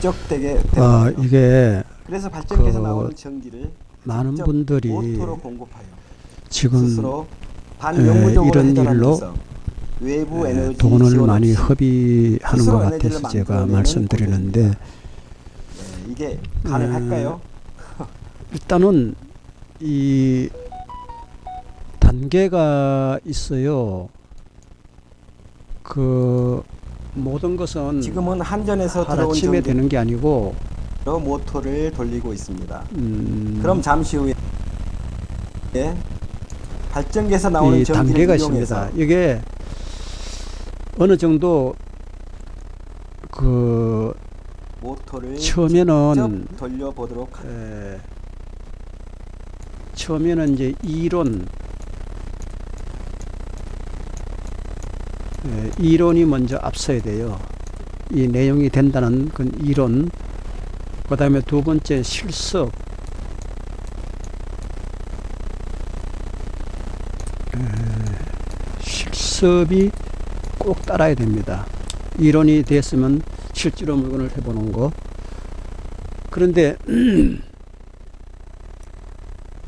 축적되게 아, 되거든요. 이게 그래서 발전기에서 그 나오는 전기를 많은 분들이 모터로 공급하여 지금 스스로 반영구적으로 이런 외부 에, 돈을 많이 허비하는 것 같아서 제가 말씀드리는데 네, 이게 가능할까요? 일단은 이 단계가 있어요. 그 모든 것은 지금은 한전에서 들어온 전기로 되는 게 아니고 모터를 돌리고 있습니다. 음, 그럼 잠시 후에 발전기에서 나오는 이 전기를 단계가 이용해서 있습니다. 이게 어느 정도 그 모터를 처음에는 직접 돌려보도록 하- 에, 처음에는 이제 이론 이론이 먼저 앞서야 돼요. 이 내용이 된다는 그 이론, 그 다음에 두 번째 실습, 에, 실습이 꼭 따라야 됩니다. 이론이 됐으면 실제로 물건을 해보는 거. 그런데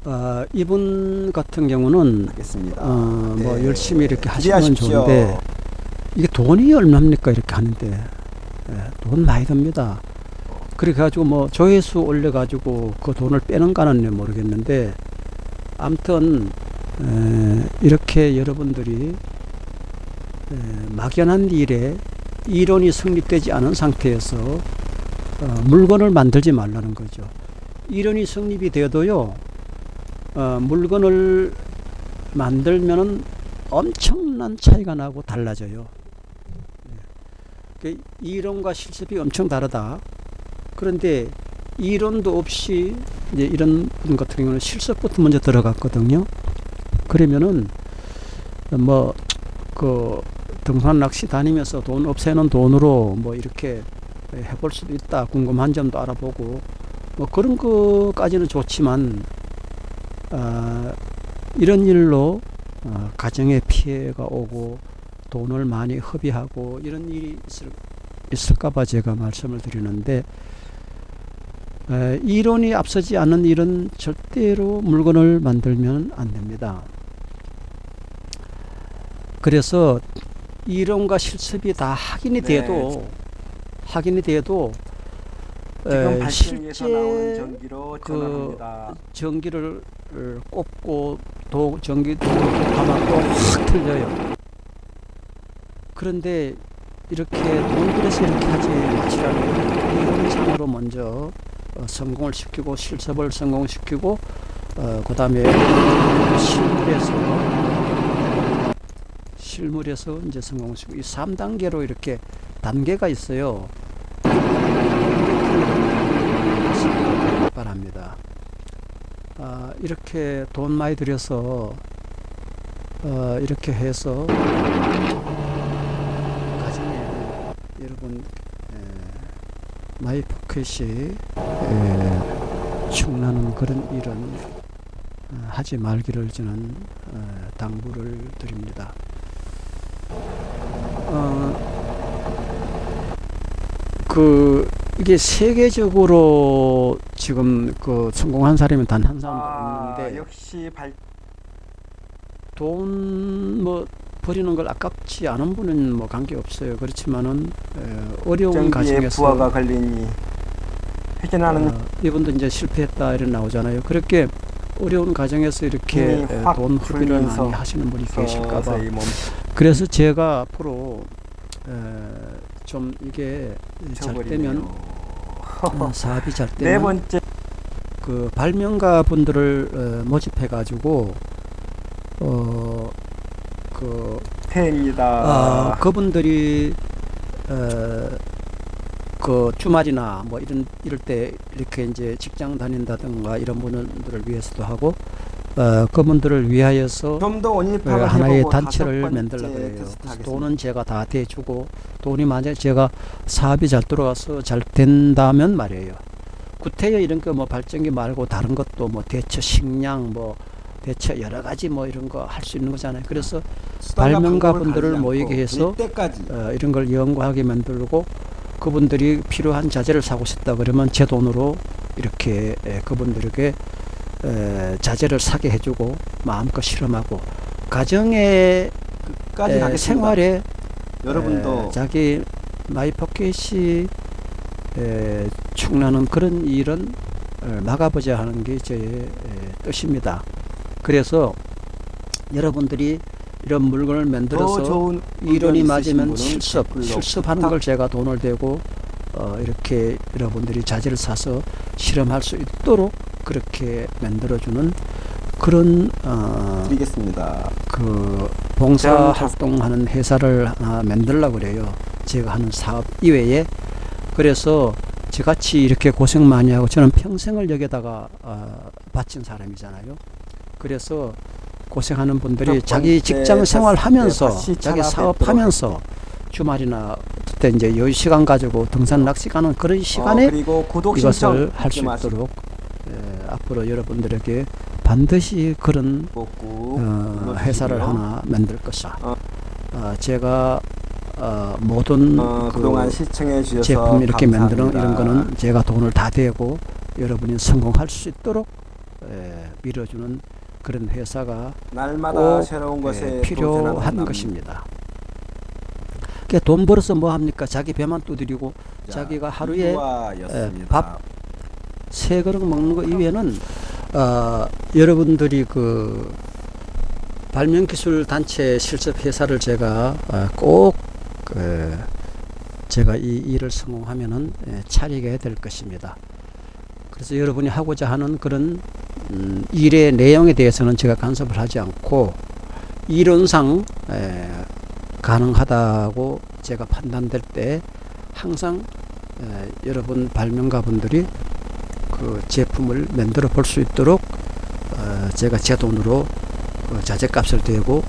아, 이분 같은 경우는 하겠습니다. 어, 뭐 네. 열심히 이렇게 하시면. 좋은데 이게 돈이 얼마입니까 이렇게 하는데 예, 돈 많이 듭니다. 그래 가지고 뭐 조회수 올려 가지고 그 돈을 빼는가는 모르겠는데 에, 이렇게 여러분들이 에, 막연한 일에 이론이 성립되지 않은 상태에서 어, 물건을 만들지 말라는 거죠. 이론이 성립이 되어도요, 어, 물건을 만들면은 엄청난 차이가 나고 달라져요. 이론과 실습이 엄청 다르다. 그런데 이론도 없이 이제 이런 분 같은 경우는 실습부터 먼저 들어갔거든요. 그러면은 뭐 그 등산 낚시 다니면서 돈 없애는 돈으로 뭐 이렇게 해볼 수도 있다. 궁금한 점도 알아보고 뭐 그런 거까지는 좋지만 아, 이런 일로 어, 가정에 피해가 오고 돈을 많이 허비하고 이런 일이 있을, 있을까봐 제가 말씀을 드리는데 에, 이론이 앞서지 않는 일은 절대로 물건을 만들면 안 됩니다. 그래서 이론과 실습이 다 확인이 네. 돼도 확인이 돼도 에, 실제 그. 전기를 어, 꼽고 도 전기 하면 또확 틀려요. 그런데 이렇게 돈 들여서 이렇게 하지 마시라는 이론상으로 먼저 어, 성공을 시키고 실습을 성공시키고 어, 그 다음에 실물에서 실물에서 이제 성공시키고 이 3단계로 이렇게 단계가 있어요. 바랍니다. 아, 이렇게 돈 많이 들여서 어, 이렇게 해서 여러분 에, 마이 포켓이 에, 충나는 그런 일은 어, 하지 말기를 저는 어, 당부를 드립니다. 어, 그 이게 세계적으로 지금 그 성공한 사람이 단 한 사람도 아, 없는데 역시 발 돈뭐 버리는 걸 아깝지 않은 분은 뭐 관계 없어요. 그렇지만은 에, 어려운 가정에서 부하가 걸리니 회전하는 어, 이분도 이제 실패했다 이런 나오잖아요. 그렇게 어려운 가정에서 이렇게 돈 풀면서 많이 하시는 분이 계실까봐 그래서 제가 앞으로 에, 좀 이게 잘 되면 어, 사업이 잘네 되면 번째 그 발명가 분들을 어, 모집해 가지고 어 그 태입니다. 아, 그분들이 어, 그 주말이나 뭐 이런 이럴 때 이렇게 이제 직장 다닌다든가 이런 분들을 위해서도 하고 어, 그분들을 위하여서 좀더 어, 원입학을 하나의 단체를 만들려고 그래요. 하겠습니다. 돈은 제가 다 대주고 돈이 만약 제가 사업이 잘 돌아가서 잘 된다면 말이에요. 구태여 이런 거 뭐 발전기 말고 다른 것도 뭐 대처 식량 뭐 대처 여러 가지 뭐 이런 거 할 수 있는 거잖아요. 그래서 수단과 발명가 분들을 모이게 해서 어, 이런 걸 연구하게 만들고 그분들이 필요한 자재를 사고 싶다 그러면 제 돈으로 이렇게 에, 그분들에게 에, 자재를 사게 해주고 마음껏 실험하고 가정의 에. 생활에 여러분도 에, 자기 마이 포켓이 에, 충나는 그런 일은 어, 막아보자 하는 게제 뜻입니다. 그래서 여러분들이 이런 물건을 더 만들어서 좋은 이론이 맞으면 실습, 실습하는 걸 제가 돈을 대고 어, 이렇게 여러분들이 자재를 사서 실험할 수 있도록 그렇게 만들어주는 그런 어, 드리겠습니다. 그 봉사 활동하는 회사를 하나 만들려고 그래요. 제가 하는 사업 이외에 그래서 저같이 이렇게 고생 많이 하고 저는 평생을 여기다가 어, 바친 사람이잖아요. 그래서 고생하는 분들이 첫 자기 직장 네, 생활하면서 다시 자기 사업하면서 주말이나 그때 이제 여유 시간 가지고 등산 낚시 가는 그런 시간에 어, 구독 신청 이것을 할 수 있도록 에, 앞으로 여러분들에게 반드시 그런 꼭 어. 회사를 하나 만들 것이다. 어. 어, 제가 어, 모든 어, 그 제품 이렇게 만드는 감사합니다. 이런 거는 제가 돈을 다 대고 여러분이 성공할 수 있도록 에, 밀어주는 그런 회사가 날마다 꼭, 새로운 에, 것에 필요한 것입니다. 그돈 벌어서 뭐 합니까? 자기 배만 두드리고 남자 자기가 하루에 이화였습니다. 밥세 그릇 먹는 거 이외에는 어, 여러분들이 그 발명기술 단체 실습 회사를 제가 어, 꼭 그, 제가 이 일을 성공하면은 예, 차리게 될 것입니다. 그래서 여러분이 하고자 하는 그런 음, 일의 내용에 대해서는 제가 간섭을 하지 않고 이론상 에, 가능하다고 제가 판단될 때 항상 에, 여러분 발명가분들이 그 제품을 만들어 볼 수 있도록 어, 제가 제 돈으로 그 자재값을 대고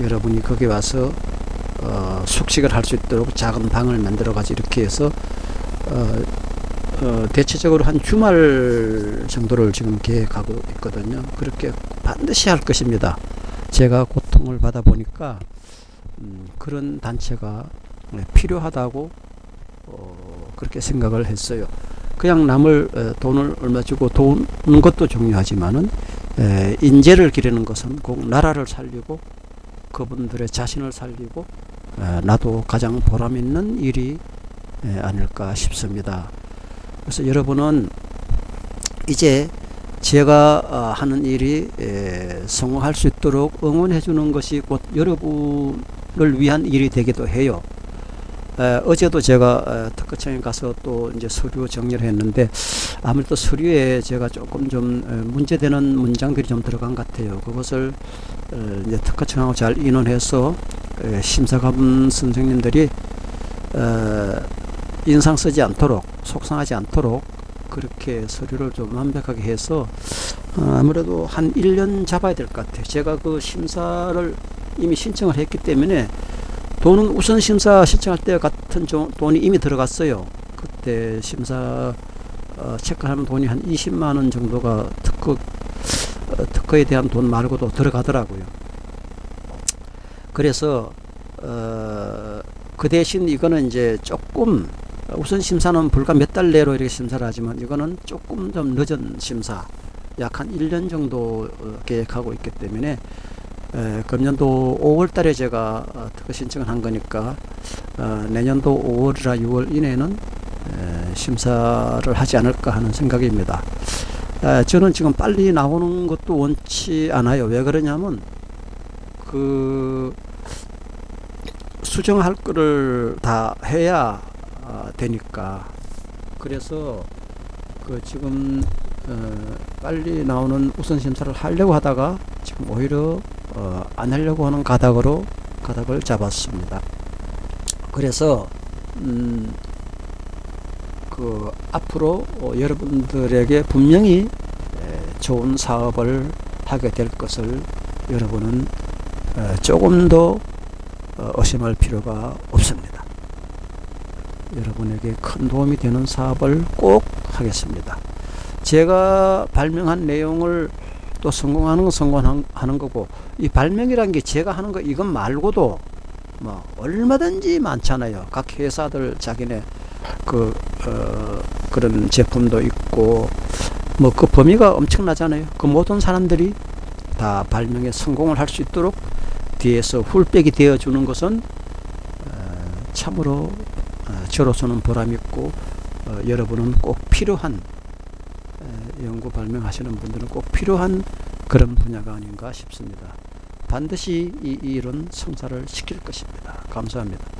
여러분이 거기 와서 어, 숙식을 할 수 있도록 작은 방을 만들어 가지고 이렇게 해서 어, 어, 대체적으로 한 주말 정도를 지금 계획하고 있거든요. 그렇게 반드시 할 것입니다. 제가 고통을 받아 보니까 음, 그런 단체가 네, 필요하다고 어, 그렇게 생각을 했어요. 그냥 남을 에, 돈을 얼마 주고 도는 것도 중요하지만은 에, 인재를 기르는 것은 꼭 나라를 살리고 그분들의 자신을 살리고 에, 나도 가장 보람 있는 일이 에, 아닐까 싶습니다. 그래서 여러분은 이제 제가 어, 하는 일이 에, 성공할 수 있도록 응원해 주는 것이 곧 여러분을 위한 일이 되기도 해요. 에, 어제도 제가 에, 특허청에 가서 또 이제 서류 정리를 했는데 아무래도 서류에 제가 조금 좀 에, 문제되는 문장들이 좀 들어간 것 같아요. 그것을 에, 이제 특허청하고 잘 인원해서 에, 심사관 선생님들이 에, 인상 쓰지 않도록 속상하지 않도록 그렇게 서류를 좀 완벽하게 해서 어, 아무래도 한 1년 잡아야 될 것 같아요. 제가 그 심사를 이미 신청을 했기 때문에 돈은 우선 심사 신청할 때 같은 조- 돈이 이미 들어갔어요. 그때 심사 어, 체크하면 돈이 한 20만 원 정도가 특허 어, 특허에 대한 돈 말고도 들어가더라고요. 그래서 어, 그 대신 이거는 이제 조금 우선 심사는 불과 몇 달 내로 이렇게 심사를 하지만 이거는 조금 좀 늦은 심사 약 한 1년 정도 어, 계획하고 있기 때문에 에, 금년도 5월 달에 제가 어, 특허 신청을 한 거니까 어, 내년도 5월이나 6월 이내에는 에, 심사를 하지 않을까 하는 생각입니다. 에, 저는 지금 빨리 나오는 것도 원치 않아요. 왜 그러냐면 그 수정할 거를 다 해야 아, 되니까 그래서 그 지금 어, 빨리 나오는 우선 심사를 하려고 하다가 지금 오히려 어, 안 하려고 하는 가닥으로 가닥을 잡았습니다. 그래서 음, 그 앞으로 어, 여러분들에게 분명히 에, 좋은 사업을 하게 될 것을 여러분은 에, 조금 더 어, 의심할 필요가 없습니다. 여러분에게 큰 도움이 되는 사업을 꼭 하겠습니다. 제가 발명한 내용을 또 성공하는 건 성공하는 거고 이 발명이라는 게 제가 하는 거 이것 말고도 뭐 얼마든지 많잖아요. 각 회사들 자기네 그 어, 그런 제품도 있고 뭐 그 범위가 엄청나잖아요. 그 모든 사람들이 다 발명에 성공을 할 수 있도록 뒤에서 훌백이 되어 주는 것은 어, 참으로 어, 저로서는 보람 있고 어, 여러분은 꼭 필요한 에, 연구 발명하시는 분들은 꼭 필요한 그런 분야가 아닌가 싶습니다. 반드시 이, 이 일은 성사를 시킬 것입니다. 감사합니다.